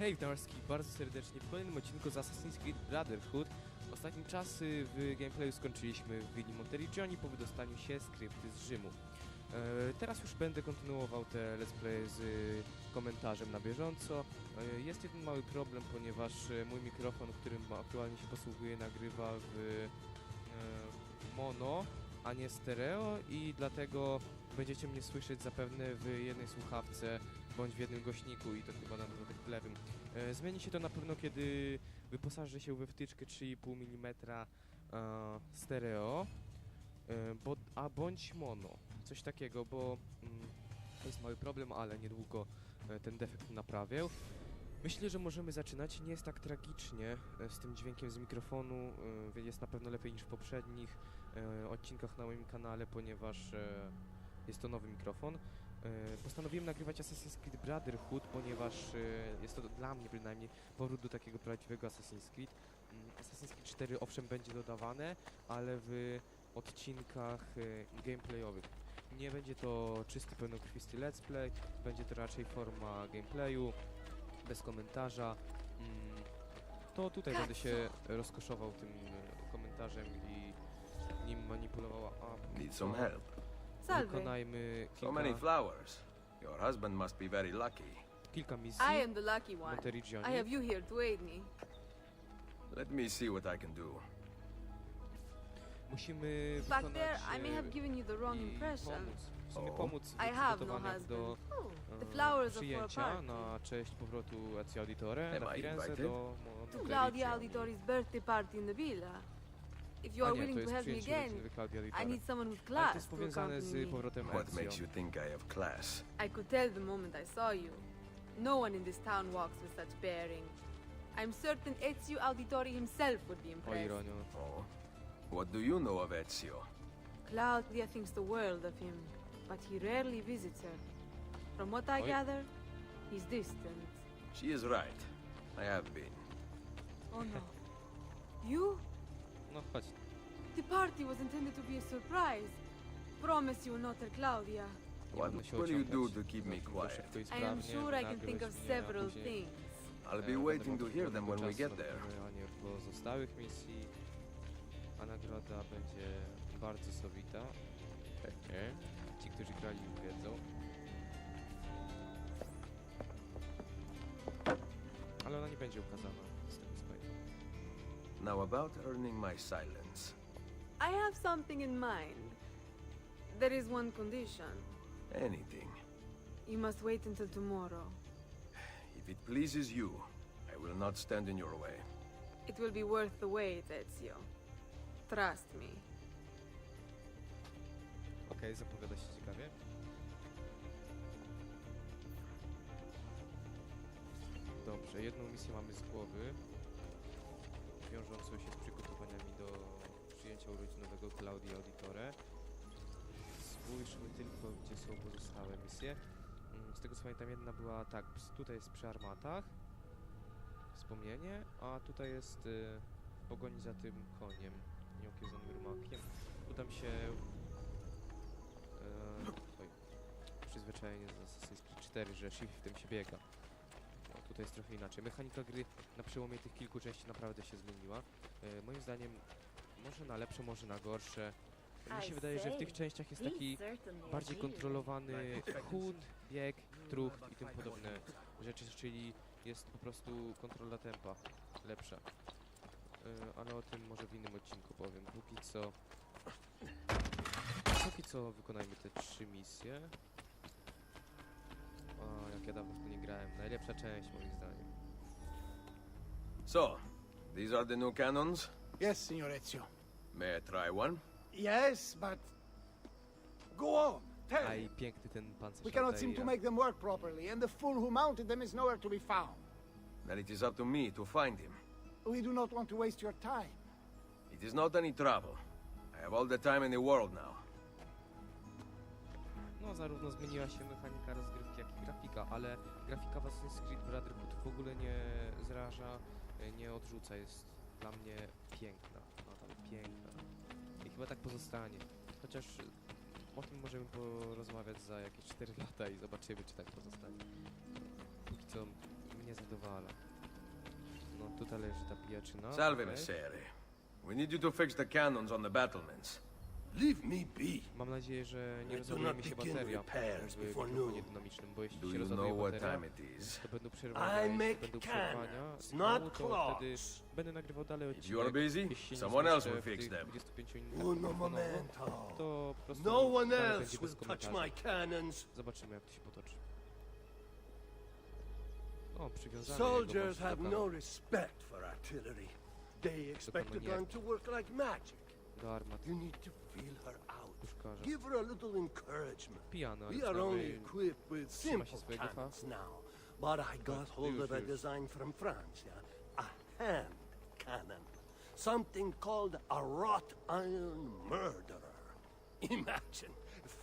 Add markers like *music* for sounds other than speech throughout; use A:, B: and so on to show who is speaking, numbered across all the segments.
A: Hej, witam wszystkich bardzo serdecznie w kolejnym odcinku z Assassin's Creed Brotherhood. Ostatnim czasy w gameplayu skończyliśmy w Willi Monteriggioni po wydostaniu się skrypty z Rzymu. E, teraz już będę kontynuował te let's play z e, komentarzem na bieżąco. E, jest jeden mały problem, ponieważ mój mikrofon, którym aktualnie się posługuję, nagrywa w mono, a nie stereo i dlatego będziecie mnie słyszeć zapewne w jednej słuchawce bądź w jednym głośniku i to chyba na dodatek lewym. E, zmieni się to na pewno, kiedy wyposażę się we wtyczkę 3,5 mm e, stereo, e, bo, a bądź mono. Coś takiego, bo mm, to jest mały problem, ale niedługo ten defekt naprawię. Myślę, że możemy zaczynać. Nie jest tak tragicznie z tym dźwiękiem z mikrofonu. Jest na pewno lepiej niż w poprzednich odcinkach na moim kanale, ponieważ jest to nowy mikrofon. E, Postanowiłem nagrywać Assassin's Creed Brotherhood, ponieważ e, jest to dla mnie przynajmniej powrót do takiego prawdziwego Assassin's Creed. Mm, Assassin's Creed 4 owszem będzie dodawane, ale w odcinkach e, gameplayowych. Nie będzie to czysty, pełnokrwisty let's play, będzie to raczej forma gameplayu, bez komentarza. Mm, To tutaj będę się rozkoszował tym komentarzem i nim manipulował. A póki
B: Need some help.
C: Salve.
A: Wykonajmy
B: So many
A: kilka,
B: flowers. Your husband must be very lucky.
A: kilka misji.
C: I am the lucky one. I have you here to aid me.
B: Let me see what I can do.
A: Musimy
C: Back
A: wykonać
C: there, I may
A: e,
C: have given you the wrong
A: i
C: impression.
A: pomóc, w sumie
B: O.
A: pomóc w
C: I have no
A: przygotowaniach do
C: husband.
A: e,
C: The flowers are for a
A: przyjęcia
C: party.
A: na cześć powrotu Ezio Auditore
B: Am
A: na
B: I
A: Firenze
B: invited?
A: do
C: To. Claudia Auditori's birthday party in the villa. If you are willing to help me again, I need someone with
A: Ale to
C: class
A: jest
C: to
A: powiązane
C: accompany
A: z
C: me.
A: powrotem
B: What
A: Ezio.
B: makes you think I have class?
C: I could tell the moment I saw you. No one in this town walks with such bearing. I'm certain Ezio Auditori himself would be
A: O
C: impressed.
A: ironio.
B: Oh. What do you know of Ezio?
C: Claudia thinks the world of him, but he rarely visits her. From what I
A: Oi.
C: gather, he's distant.
B: She is right. I have been.
C: Oh no. You?
A: No chodź.
C: The party was intended to be a surprise. Promise you will not tell Claudia.
B: What
A: się
B: will you do to keep me quiet?
A: i
C: am sure I can think of several things.
B: I'll
A: e,
B: be
A: będę
B: waiting to hear them when we
A: czasu
B: get there.
A: pozostałych misji, a nagroda będzie bardzo sowita. Ci, którzy grali wiedzą. Ale ona nie będzie ukazana
B: Now about earning my silence.
C: I have something in mind. There is one condition.
B: Anything.
C: You must wait until tomorrow.
B: If it pleases you, I will not stand in your way.
C: It will be worth the wait, Ezio. Trust me.
A: Okej, zapowiada się ciekawie. Dobrze, jedną misję mamy z głowy, wiążącą się z przygotowaniami do przyjęcia urodzinowego Claudia Auditore. Spójrzmy tylko, gdzie są pozostałe misje. Mm, Z tego co pamiętam, jedna była tak, tutaj jest przy armatach, wspomnienie, a tutaj jest y, pogoni za tym koniem, nieokiełzonym rumakiem. Udam się Eee, oj, przyzwyczajenie z Assassin's Creed 4, że shiftem się biega. No, tutaj jest trochę inaczej. Mechanika gry na przełomie tych kilku części naprawdę się zmieniła. E, moim zdaniem może na lepsze, może na gorsze. Mi się wydaje, że w tych częściach jest taki bardziej kontrolowany chód, bieg, trucht i tym podobne rzeczy, czyli jest po prostu kontrola tempa lepsza. E, ale o tym może w innym odcinku powiem. Póki co Póki co wykonajmy te trzy misje. O, jak ja dawno w to nie grałem. Najlepsza część moim zdaniem.
B: So, these are the new cannons.
D: Yes, Signor Ezio.
B: May I try one?
D: Yes, but... Go on, tell
A: A
D: me.
A: i piękny ten pancerz
D: We cannot seem to make them work properly, and the fool who mounted them is nowhere to be found.
B: Then it is up to me to find him.
D: We do not want to waste your time.
B: It is not any trouble. I have all the time in the world now.
A: No, zarówno zmieniła się mechanika rozgrywki, grafika, ale grafika w Assassin's Creed Brotherhood w ogóle nie zraża, e, nie odrzuca. Jest dla mnie piękna. Nadal piękna. I chyba tak pozostanie. Chociaż o tym możemy porozmawiać za jakieś 4 lata i zobaczymy, czy tak pozostanie. Póki co mnie zadowala. No, tutaj leży ta pijaczyna.
B: Salve,
A: okej.
B: Messere. We need you to fix the cannons on the battlements.
E: Leave me be.
A: Mam nadzieję, że nie
E: I do
A: rozładuje
E: not
A: mi się
E: begin
A: bateria
E: repairs
A: w
E: before
A: mikrofonie
E: noon.
A: dynamicznym, bo jeśli
B: Do
A: się
B: you
A: rozładuje
B: know what
A: bateria,
B: time it is?
A: to będą przerwania,
E: I
A: jeśli
E: make
A: będą przerwania
E: cannons, not
A: to wtedy
E: clocks.
A: będę nagrywał dalej
B: If
A: odcinek.
B: you are busy,
A: Jeśli nie
B: someone else
A: zmieszczę
B: will
A: w
B: fix
A: tych
B: them.
A: 25 minutach
E: Uno
A: mikrofonowo,
E: momento.
A: to po prostu
E: No one
A: dalej
E: else will
A: bez
E: touch
A: komentarzy.
E: my cannons.
A: Zobaczymy jak to się potoczy. O, przywiązany
E: Soldiers have no respect for artillery. They expect a gun to work like magic. You need to feel her out. Give her a little encouragement. We are only equipped with simple cannons now. But I got hold of a design from France, yeah? A hand cannon. Something called a wrought iron murderer. Imagine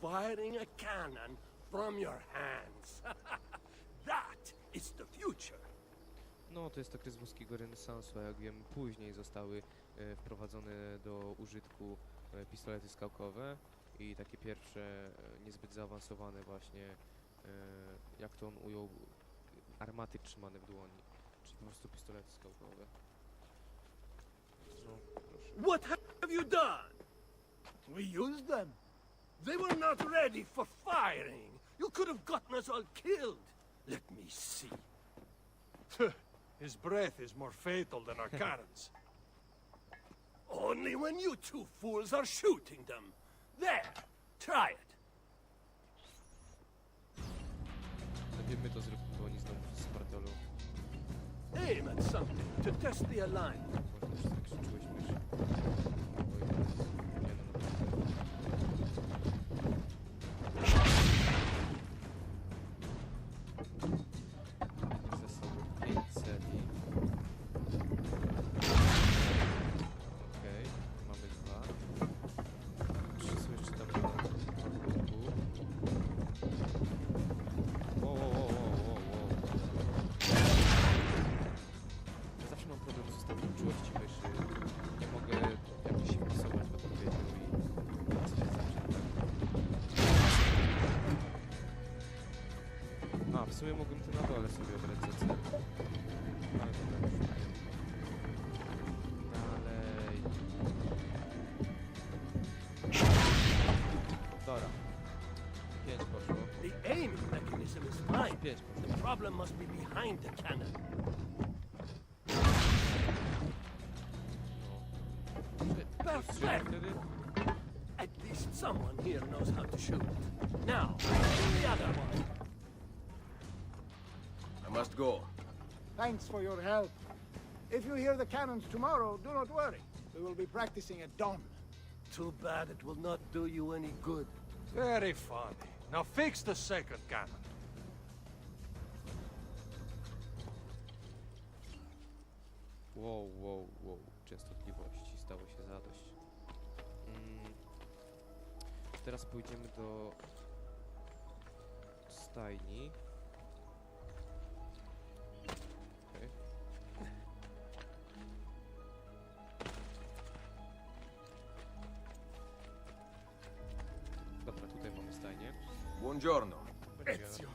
E: firing a cannon from your hands. *laughs* that is the future.
A: No, to jest okres włoskiego renesansu, jak wiem, później zostały wprowadzone do użytku e, pistolety skałkowe i takie pierwsze, e, niezbyt zaawansowane właśnie, e, jak to on ujął, armaty trzymane w dłoni, czyli po prostu pistolety skałkowe. No, proszę.
E: What have you done?
D: We used them.
E: They were not ready for firing. You could have gotten us all killed. Let me see.
F: His breath is more fatal than our *laughs* cannons.
E: Only when you two fools are shooting them. There, try it.
A: Lepiej my to zróbmy, bo oni znowu z Spartolu.
E: Aim at something to test the alignment.
A: Można się zakrzyczyłeś myszy. Oj, nie sumie mogłem tu na dole sobie obrać cel. Ale to tak. Dalej. Dobra. Pięć poszło.
E: The aiming mechanism is fine.
A: Pięć poszło.
E: The problem must be behind the cannon.
B: Go.
D: Thanks for your help. If you hear the cannons tomorrow, do not worry. We will be practicing at dawn.
E: Too bad it will not do you any good.
F: Very funny. Now fix the second cannon.
A: Wow, wow, wow. Częstotliwości stało się zadość. Mm. Teraz pójdziemy do stajni.
B: Buongiorno.
G: Ezio,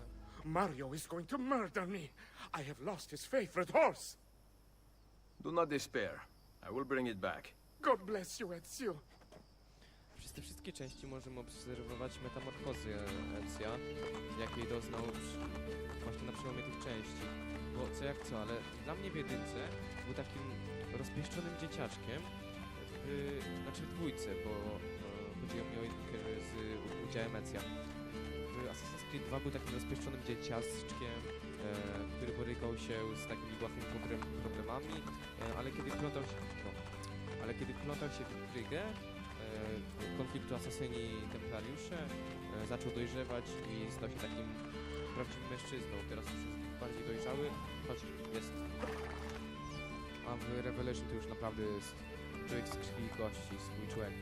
G: Mario is going to murder me. I have lost his favorite horse.
B: Do not despair. I will bring it back.
G: God bless you, Ezio.
A: Przez te wszystkie części możemy obserwować metamorfozy Ezia, jakiej doznał przy, właśnie na przełomie tych części. Bo co jak co, ale dla mnie w jedynce był takim rozpieszczonym dzieciaczkiem, w, znaczy w dwójce, bo e, chodziło mi o jedynkę z udziałem Ezia. Creed 2 był takim rozpieszczonym dzieciaczkiem, e, który borykał się z takimi problem- problemami, e, ale kiedy wplątał się, no, ale kiedy wplątał się w intrygę, e, konfliktu asasyni templariusze, e, zaczął dojrzewać i stał się takim prawdziwym mężczyzną. Teraz już jest bardziej dojrzały, choć jest. A w Revelation to już naprawdę jest człowiek z krwi i kości, swój człowiek.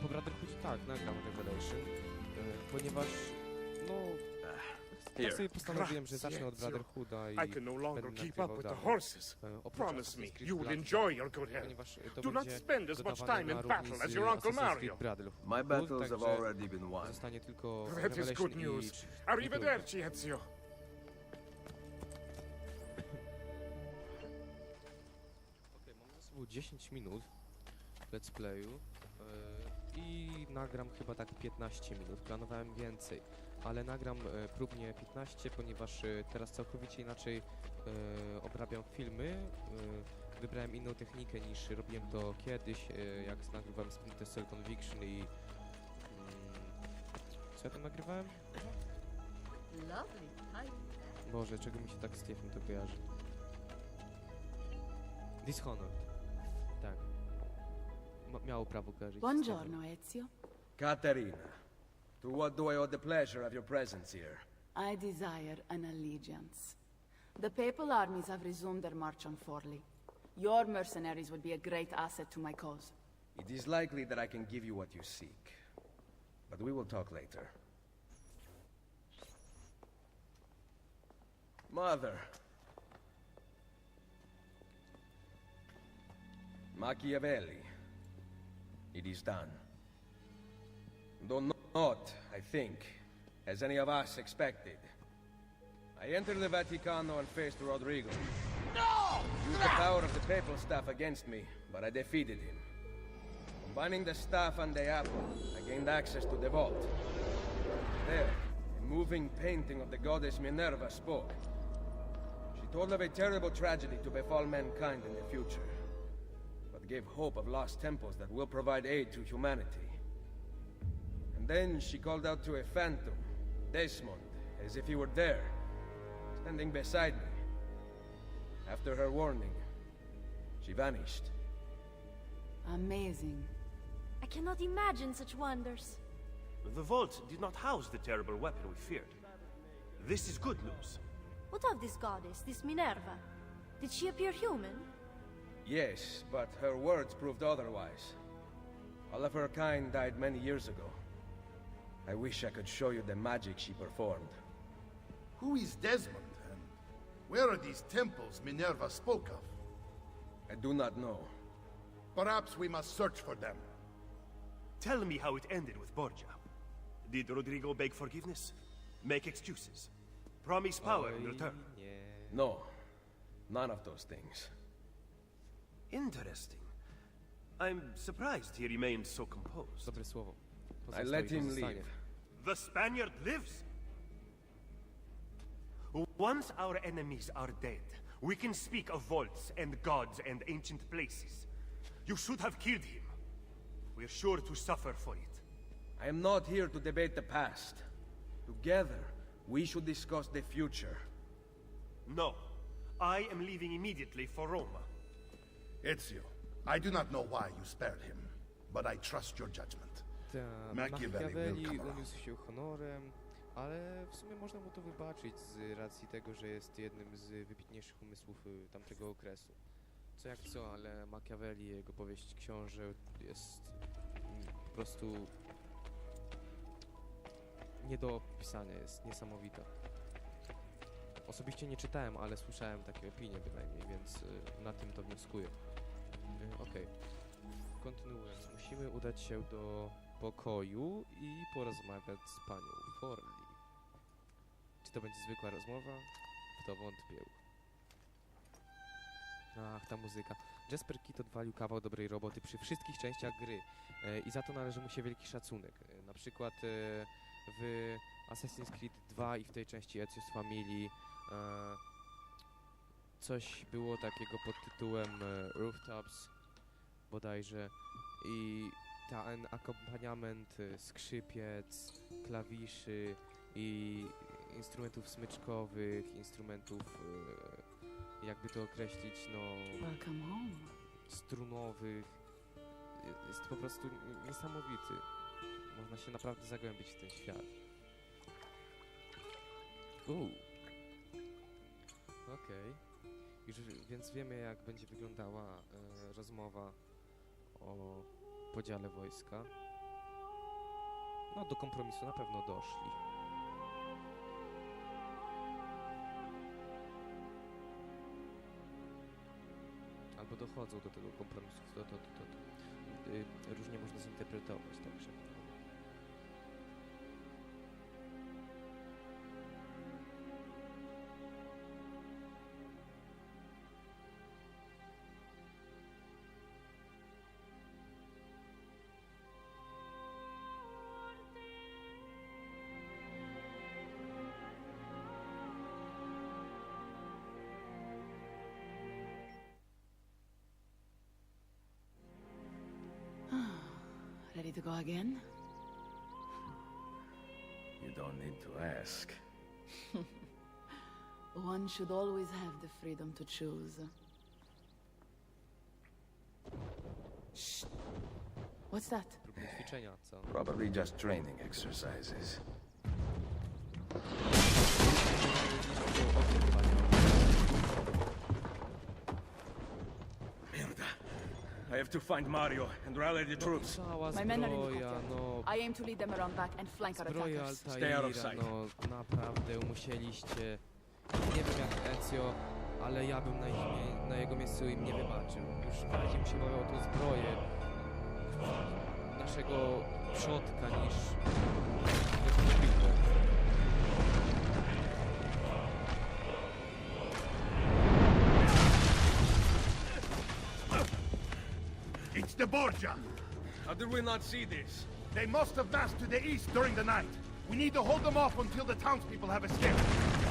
A: Po Brotherhoodzie tak, nagram Revelation, E, ponieważ, no, tak sobie postanowiłem, że zacznę od Brotherhooda i
G: I can no longer
A: będę
G: keep up
A: nagrywał
G: with the horses.
A: E,
G: Promise me you will enjoy your good health.
A: E,
G: Do not spend as much time in battle as your Uncle Mario.
B: My battles have already been won.
A: zostanie tylko
G: That is good news. Arrivederci, Ezio.
A: Okej, mamy ze sobą 10 minut let's playu i nagram chyba tak 15 minut. Planowałem więcej, ale nagram e, próbnie 15, ponieważ e, teraz całkowicie inaczej e, obrabiam filmy. E, wybrałem inną technikę niż robiłem to kiedyś, e, jak nagrywałem Splinter Cell Conviction i... Mm, co ja tam nagrywałem?
H: Lovely.
A: Boże, czego mi się tak z Tiefem to kojarzy? Dishonored. Tak. Ma miało prawo kojarzyć.
I: Buongiorno, Ezio.
B: Katerina, to what do I owe the pleasure of your presence here?
I: I desire an allegiance. The papal armies have resumed their march on Forli. Your mercenaries would be a great asset to my cause.
B: It is likely that I can give you what you seek. But we will talk later. Mother. Machiavelli. It is done. Though not, I think, as any of us expected. I entered the Vaticano and faced Rodrigo. No! Used the power of the papal staff against me, but I defeated him. Combining the staff and the apple, I gained access to the vault. There, a moving painting of the goddess Minerva spoke. She told of a terrible tragedy to befall mankind in the future, but gave hope of lost temples that will provide aid to humanity. And then she called out to a phantom, Desmond, as if he were there, standing beside me. After her warning, she vanished.
I: Amazing.
H: I cannot imagine such wonders.
E: The vault did not house the terrible weapon we feared. This is good news.
H: What of this goddess, this Minerva? Did she appear human?
B: Yes, but her words proved otherwise. All of her kind died many years ago. I wish I could show you the magic she performed.
J: Who is Desmond, and where are these temples Minerva spoke of?
B: I do not know.
J: Perhaps we must search for them.
E: Tell me how it ended with Borgia. Did Rodrigo beg forgiveness? Make excuses? Promise power in return?
A: nie.
B: No, none of those things.
E: Interesting. I'm surprised he remained so composed.
A: Dobre słowo.
B: I let him
A: pozostanie.
B: leave.
E: The Spaniard lives! Once our enemies are dead, we can speak of vaults and gods and ancient places. You should have killed him. We're sure to suffer for it.
B: I am not here to debate the past. Together, we should discuss the future.
E: No. I am leaving immediately for Roma.
J: Ezio, I do not know why you spared him, but I trust your judgment.
A: Ta,
J: Machiavelli
A: uniósł się honorem, ale w sumie można mu to wybaczyć z racji tego, że jest jednym z wybitniejszych umysłów y, tamtego okresu. Co jak co, ale Machiavelli, jego powieść książę jest mm, po prostu nie do opisania, jest niesamowita. Osobiście nie czytałem, ale słyszałem takie opinie bynajmniej, więc y, na tym to wnioskuję. Y, Okej. Kontynuując, musimy udać się do pokoju i porozmawiać z panią Forli. Czy to będzie zwykła rozmowa? W to wątpię. Ach, ta muzyka. Jasper Kidd odwalił kawał dobrej roboty przy wszystkich częściach gry e, i za to należy mu się wielki szacunek. E, na przykład e, w Assassin's Creed 2 i w tej części Ezio's Family e, coś było takiego pod tytułem e, Rooftops bodajże i ten akompaniament y, skrzypiec, klawiszy i instrumentów smyczkowych, instrumentów y, jakby to określić, no
I: Welcome home.
A: strunowych y, jest po prostu niesamowity. Można się naprawdę zagłębić w ten świat. Uuu. Okej. Już w- więc wiemy jak będzie wyglądała e, rozmowa o podziale wojska. No do kompromisu na pewno doszli. Albo dochodzą do tego kompromisu. To, to, to, to. Y, różnie można zinterpretować także.
I: To go again?
B: You don't need to ask. *laughs*
I: One should always have the freedom to choose. Shh. What's that?
A: Próbne ćwiczenia, co?
B: Probably just training exercises. I have to find Mario and rally the troops.
A: Cała
I: My men are in the
A: zbroja,
I: courtyard.
A: no...
I: I aim to lead them around back and flank our
A: Zbroja
I: attackers.
B: Stay out of
A: Altaira,
B: sight.
A: no naprawdę musieliście... Nie wiem jak Ezio, ale ja bym na, ich mie- na jego miejscu im nie wybaczył. Już bardziej mi się bawiło o tą zbroję naszego przodka niż...
J: Borgia!
B: How did we not see this?
J: They must have massed to the east during the night. We need to hold them off until the townspeople have escaped.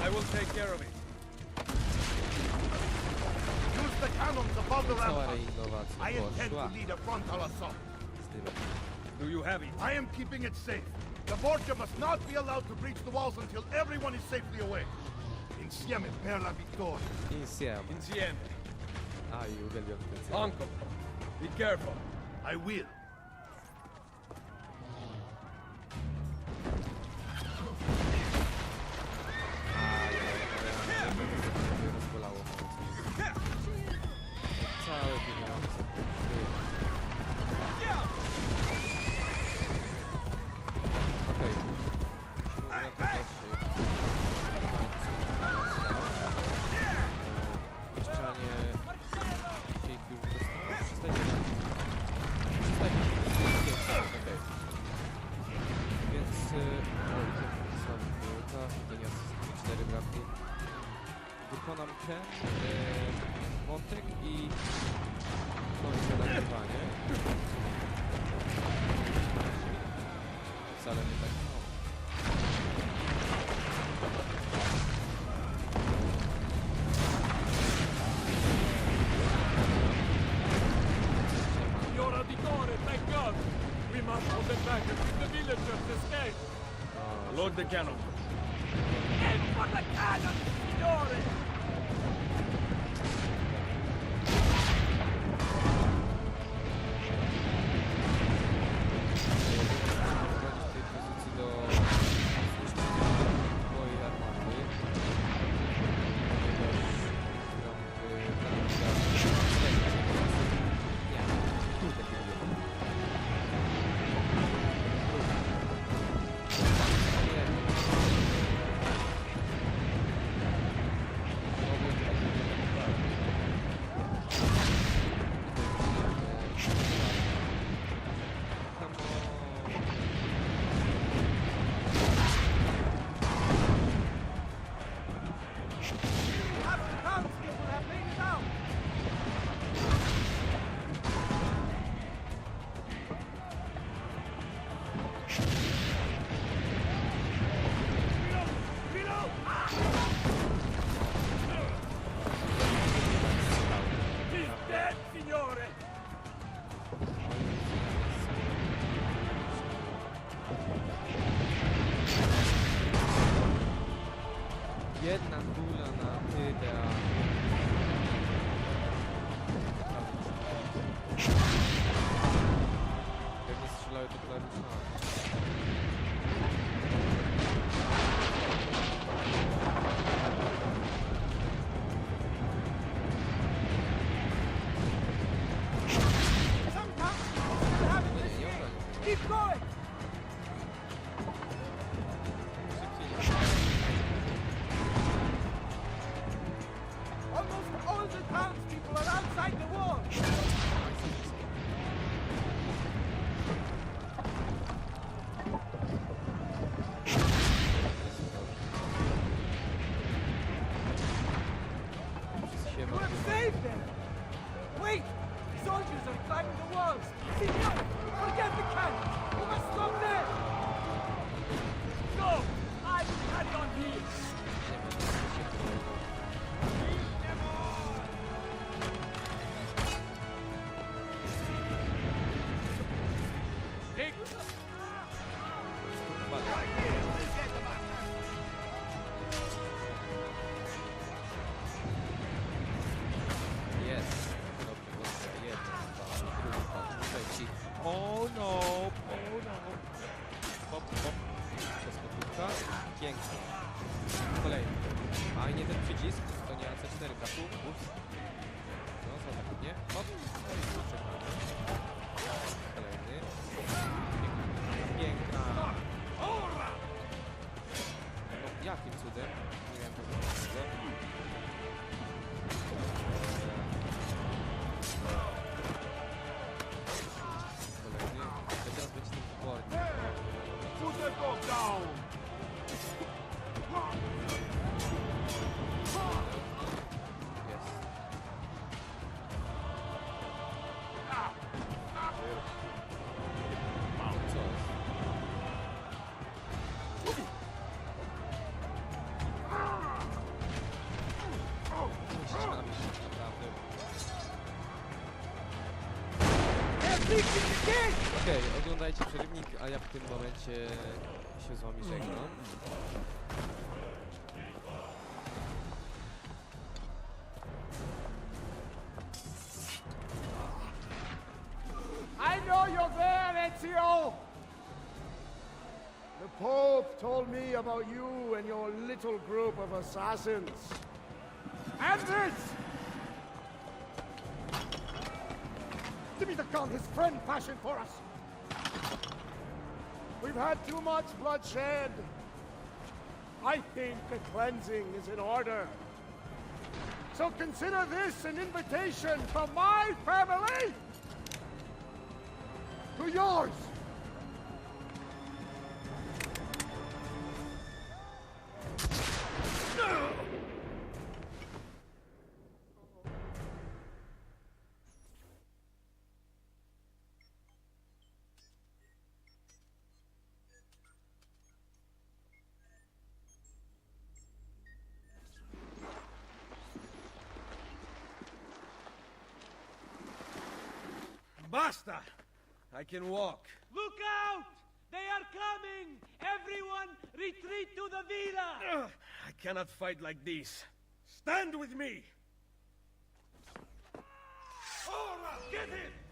B: I will take care of it.
J: Use the cannons above the
A: Cała
J: rampart. I intend to lead a frontal assault.
B: Do you have it?
J: I am keeping it safe. The Borgia must not be allowed to breach the walls until everyone is safely away. Insieme per la vittoria.
A: Insieme.
B: Insieme.
A: Aj, uwielbiam ten cytat.
B: Uncle, be careful.
J: I will.
A: Wykonam ten e, wątek i kończę nagrywanie. Wcale nie tak mało.
E: Signor Auditore, thank God! We must hold them back and keep the villagers escape!
B: Load the cannon.
A: AC4 braku. Ups. No, co tak nie? Hop. No i. Kolejny. Piękna. Piękna. No, jakim cudem? Nie wiem, tego. Kolejny. To teraz będzie ten wybornik.
K: Put dog down!
A: Okej, oglądajcie przerywnik, a ja w tym momencie się z wami żegnam.
K: I know you're there, Ezio! The Pope told me about you and your little group of assassins. And! Give me the gun his friend fashioned for us. We've had too much bloodshed. I think a cleansing is in order. So consider this an invitation from my family to yours.
B: Basta! I can walk.
L: Look out! They are coming! Everyone, retreat to the villa!
B: Ugh, I cannot fight like this. Stand with me!
K: Ora, get him!